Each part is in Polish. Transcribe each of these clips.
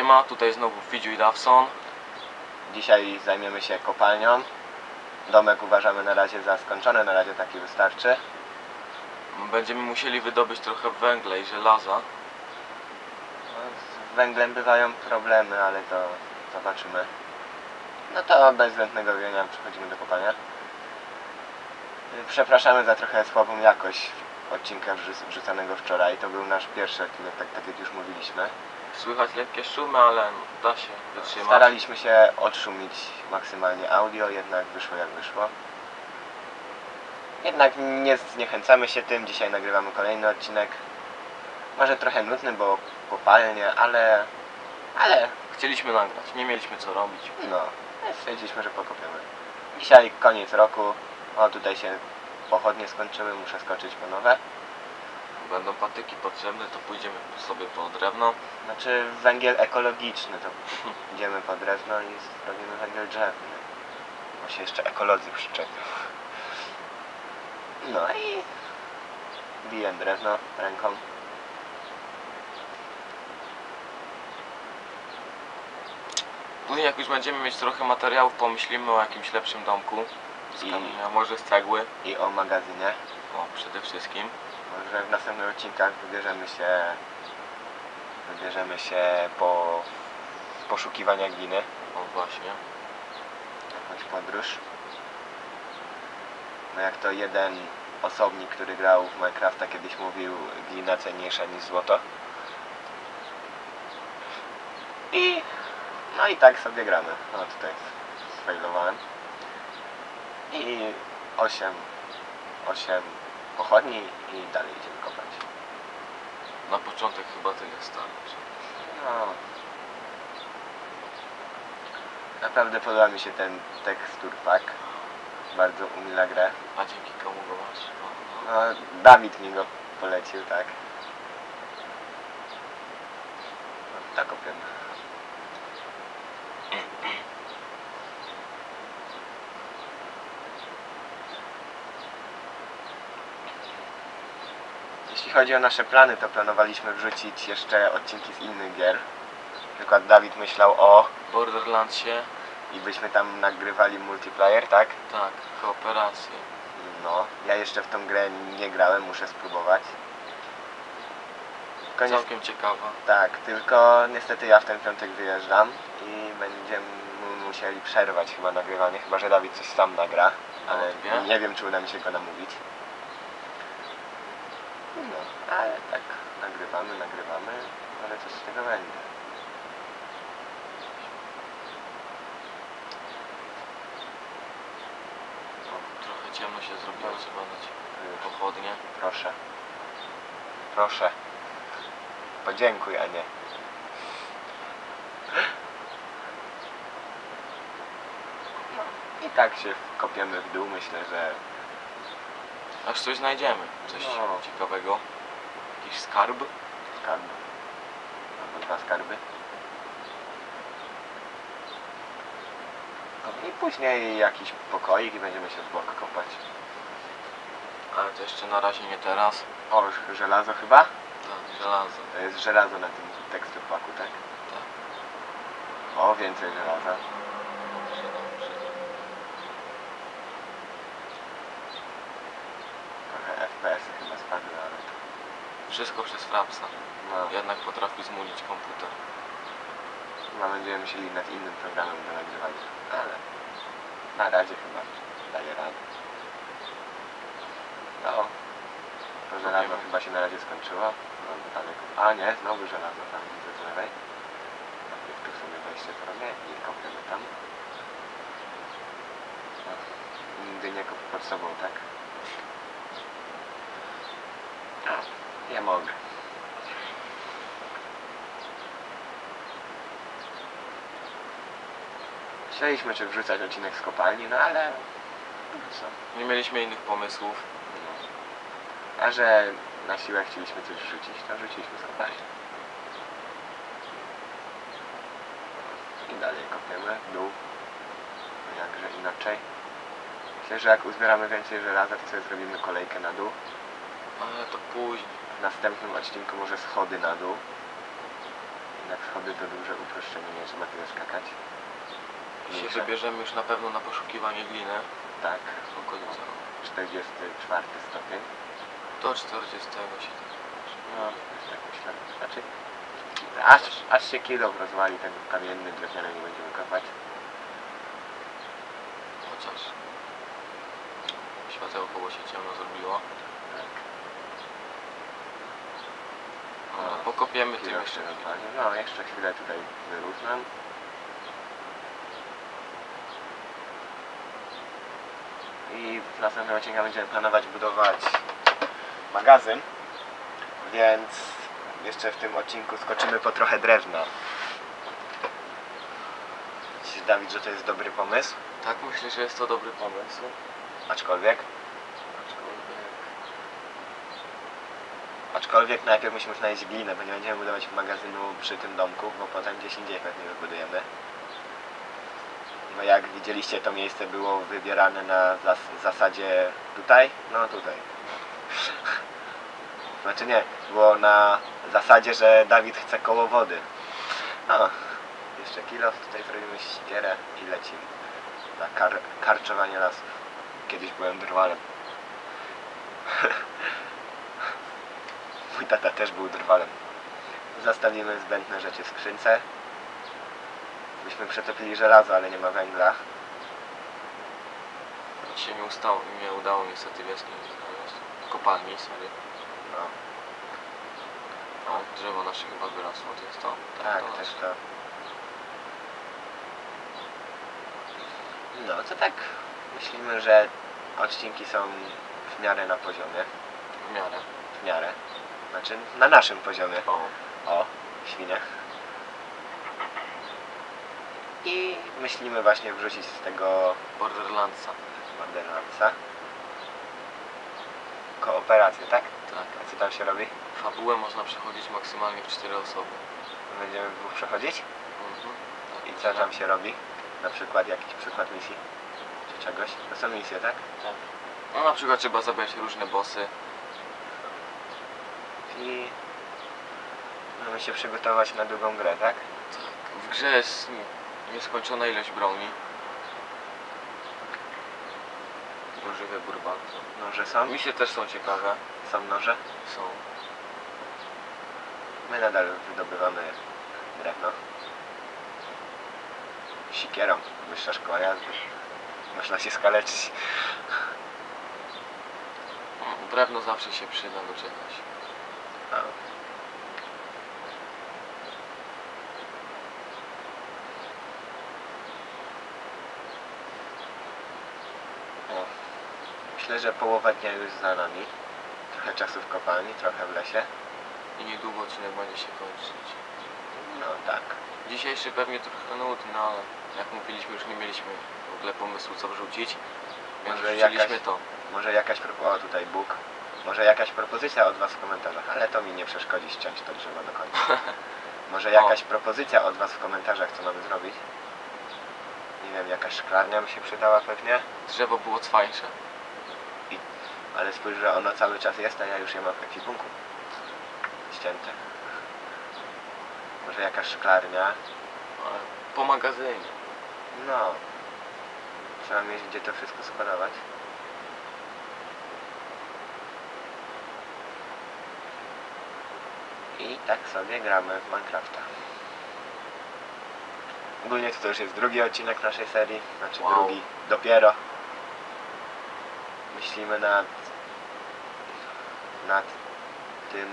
Siema, tutaj znowu Fidziu i Dawson. Dzisiaj zajmiemy się kopalnią. Domek uważamy na razie za skończony, na razie taki wystarczy. Będziemy musieli wydobyć trochę węgla i żelaza. No, Z węglem bywają problemy, ale to zobaczymy. No to bez zbędnego wienia przechodzimy do kopania. Przepraszamy za trochę słabą jakość odcinka wrzu- wrzuconego wczoraj. To był nasz pierwszy odcinek, tak, tak jak już mówiliśmy. Słychać lekkie szumy, ale da się wytrzymać. Staraliśmy się odszumić maksymalnie audio, jednak wyszło jak wyszło. Jednak nie zniechęcamy się tym, dzisiaj nagrywamy kolejny odcinek. Może trochę nudny, bo kopalnie, ale... ale Chcieliśmy nagrać, nie mieliśmy co robić. no, stwierdziliśmy, że pokopiemy. Dzisiaj koniec roku, o tutaj się pochodnie skończyły, muszę skoczyć po nowe. Będą patyki potrzebne, to pójdziemy sobie po drewno. Znaczy węgiel ekologiczny, to idziemy po drewno i zrobimy węgiel drzewny. Bo się jeszcze ekolodzy przyczepią. No i biję drewno ręką. Później jak już będziemy mieć trochę materiałów, pomyślimy o jakimś lepszym domku. Z I- kamienia, może z cegły. I o magazynie. O, przede wszystkim. Może w następnych odcinkach wybierzemy się wybierzemy się po poszukiwania gliny. O, właśnie. jakąś podróż. No jak to jeden osobnik, który grał w Minecrafta kiedyś mówił, glina cenniejsza niż złoto. I no i tak sobie gramy. No tutaj sfailowałem. I 8 8 pochodni i dalej idziemy kopać. Na początek chyba tyle starczy. No. Naprawdę podoba mi się ten tekstur pack. Bardzo umila grę. A dzięki komu go masz? No, no. No, Dawid mi go polecił, tak. No, tak opiemy. Jeśli chodzi o nasze plany, to planowaliśmy wrzucić jeszcze odcinki z innych gier. Na przykład Dawid myślał o Borderlandsie, i byśmy tam nagrywali multiplayer, tak? tak, kooperację. No, ja jeszcze w tą grę nie grałem, muszę spróbować. Koniec, Całkiem ciekawa. tak, tylko niestety ja w ten piątek wyjeżdżam i będziemy musieli przerwać chyba nagrywanie, chyba że Dawid coś sam nagra, ale nie wiem czy uda mi się go namówić. No, ale tak, nagrywamy, nagrywamy, ale coś z tego będzie. O, trochę ciemno się zrobiło, trzeba dać pochodnie. Proszę. Proszę. Podziękuj, a nie. No, I tak się kopiemy w dół, myślę, że Aż coś znajdziemy, coś No. ciekawego. Jakiś skarb? skarb. Albo dwa skarby. No I później jakiś pokoik i będziemy się z boku kopać. Ale to jeszcze na razie nie teraz. O, żelazo chyba? Tak, żelazo. To jest żelazo na tym teksturpaku, tak? Tak. O, więcej żelaza. Dobrze, dobrze. Trochę FPS-y chyba spadły, ale to... Wszystko przez frapsa. No. Jednak potrafi zmulić komputer. Chyba będziemy musieli nad innym programem do nagrywania, ale na razie chyba daje radę. No, to żelazo chyba się na razie skończyło. No. A nie, znowu żelazo tam widzę z lewej. Najpierw tu sobie wejście zrobię i kopiemy tam. No, nigdy nie kop pod sobą, tak? A, ja mogę. Myśleliśmy, czy wrzucać odcinek z kopalni, no ale... no Co? Nie mieliśmy innych pomysłów. No. A że na siłę chcieliśmy coś wrzucić, to wrzuciliśmy z kopalni. I dalej kopiemy w dół. No Jakże inaczej. Myślę, że jak uzbieramy więcej żelaza, to sobie zrobimy kolejkę na dół. Ale to później. W następnym odcinku może schody na dół. Jednak schody to duże jeszcze nie trzeba tyle skakać. Dzisiaj Mniejsze. wybierzemy już na pewno na poszukiwanie gliny Tak, w okolicach. 44 stopień. Do 40 się No, też tak myślę. Znaczy, aż, aż się kilo rozwali ten kamienny, drewniany nie będziemy kopać. Chociaż światełko się ciemno zrobiło. Tak. Dobra, pokopiemy tym jeszcze rozwali. No, jeszcze chwilę tutaj wyrównam. I w następnym odcinku będziemy planować budować magazyn, więc jeszcze w tym odcinku skoczymy po trochę drewna. Myślisz, Dawid, że to jest dobry pomysł? Tak myślę, że jest to dobry pomysł. Aczkolwiek aczkolwiek najpierw musimy znaleźć glinę, bo nie będziemy budować magazynu przy tym domku, bo potem gdzieś indziej pewnie wybudujemy. No jak widzieliście, to miejsce było wybierane na zas- zasadzie tutaj, no tutaj. Znaczy nie, było na zasadzie, że Dawid chce koło wody. No, jeszcze kilo, tutaj zrobimy ścierę i lecimy na kar karczowanie lasów. Kiedyś byłem drwalem. Mój tata też był drwalem. Zostawimy zbędne rzeczy w skrzynce. Byśmy przetopili żelazo, ale nie ma węgla. dzisiaj mi, ustało, nie udało niestety wioski znaleźć. W kopalni, sorry. No, O, drzewo nasze chyba wyrosło, to jest to. tak, to też nasze. to. No, to tak myślimy, że odcinki są w miarę na poziomie. W miarę. W miarę. Znaczy na naszym poziomie. O, O, świnia. I myślimy właśnie wrzucić z tego Borderlandsa. Borderlandsa. Kooperację, tak? Tak. A co tam się robi? Fabułę można przechodzić maksymalnie w 4 osoby. Będziemy w dwóch przechodzić? Mhm. Tak, I co tam się robi? Na przykład jakiś przykład misji? Czy czegoś? To są misje, tak? Tak. No na przykład trzeba zabrać różne bossy. I mamy się przygotować na długą grę, tak? Tak. W grze jest nieskończona ilość broni. Duży wybór bardzo. Noże są? Misje też są ciekawe. Są noże? Są. My nadal wydobywamy drewno. Sikierą. Wyższa szkoła jazdy. Można się skaleczyć. Drewno zawsze się przyda do czegoś. Myślę, że połowa dnia już za nami. Trochę czasu w kopalni, trochę w lesie. I niedługo odcinek będzie się kończyć. No tak. Dzisiejszy pewnie trochę nudny, no ale jak mówiliśmy już nie mieliśmy w ogóle pomysłu co wrzucić. Więc Może wrzuciliśmy jakaś- to. Może jakaś propo... O, tutaj Bóg. Może jakaś propozycja od Was w komentarzach, ale to mi nie przeszkodzi ściąć to drzewo do końca. Może jakaś propozycja od Was w komentarzach, co mamy zrobić. Nie wiem, jakaś szklarnia by się przydała pewnie. Drzewo było cwańsze. Ale spójrz, że ono cały czas jest, a ja już je mam w ekwipunku. Ścięte. Może jakaś szklarnia. Po magazynie. No. Trzeba mieć gdzie to wszystko składować. I tak sobie gramy w Minecrafta. Ogólnie to, to już jest drugi odcinek naszej serii, znaczy Wow. drugi dopiero. Myślimy nad nad tym,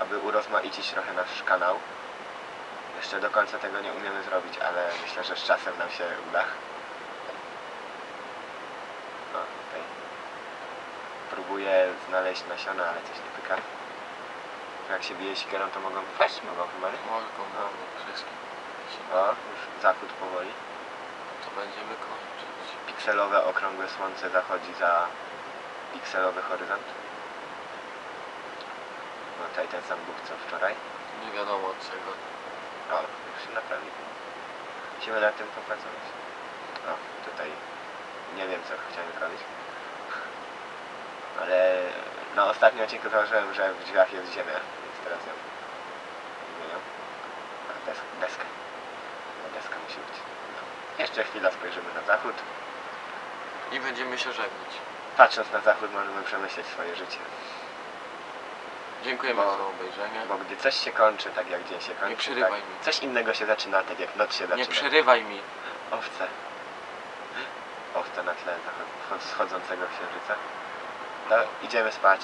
aby urozmaicić trochę nasz kanał. Jeszcze do końca tego nie umiemy zrobić, ale myślę, że z czasem nam się uda. No, tutaj próbuję znaleźć nasiona, ale coś nie pyka. Jak się bije sikierą, to mogą wypaść? Mogą chyba, nie? Mogą, mogą wszystkie. O, już zachód powoli. To będziemy kończyć. Pikselowe, okrągłe słońce zachodzi za pikselowy horyzont. No tutaj ten sam Bóg co wczoraj. Nie wiadomo od czego. O, już się naprawi. Musimy nad tym popracować. O, tutaj nie wiem co chciałem zrobić. Ale na ostatnim odcinku założyłem, że w drzwiach jest ziemia, teraz ją zmieniam. A deskę. No, deska musi być. No. Jeszcze chwila spojrzymy na zachód. I będziemy się żegnać. Patrząc na zachód możemy przemyśleć swoje życie. Dziękujemy Bo- za obejrzenie. Bo gdy coś się kończy, tak jak dzień się kończy, przerywaj tak, mi. coś innego się zaczyna, tak jak noc się zaczyna. Nie przerywaj mi. Owce. Owce na tle zachod- wschodzącego księżyca. No, idziemy spać.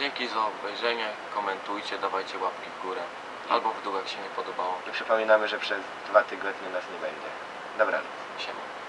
Dzięki za obejrzenie. Komentujcie, dawajcie łapki w górę. Albo w dół, jak się nie podobało. I przypominamy, że przez dwa tygodnie nas nie będzie. Dobranoc. Siema.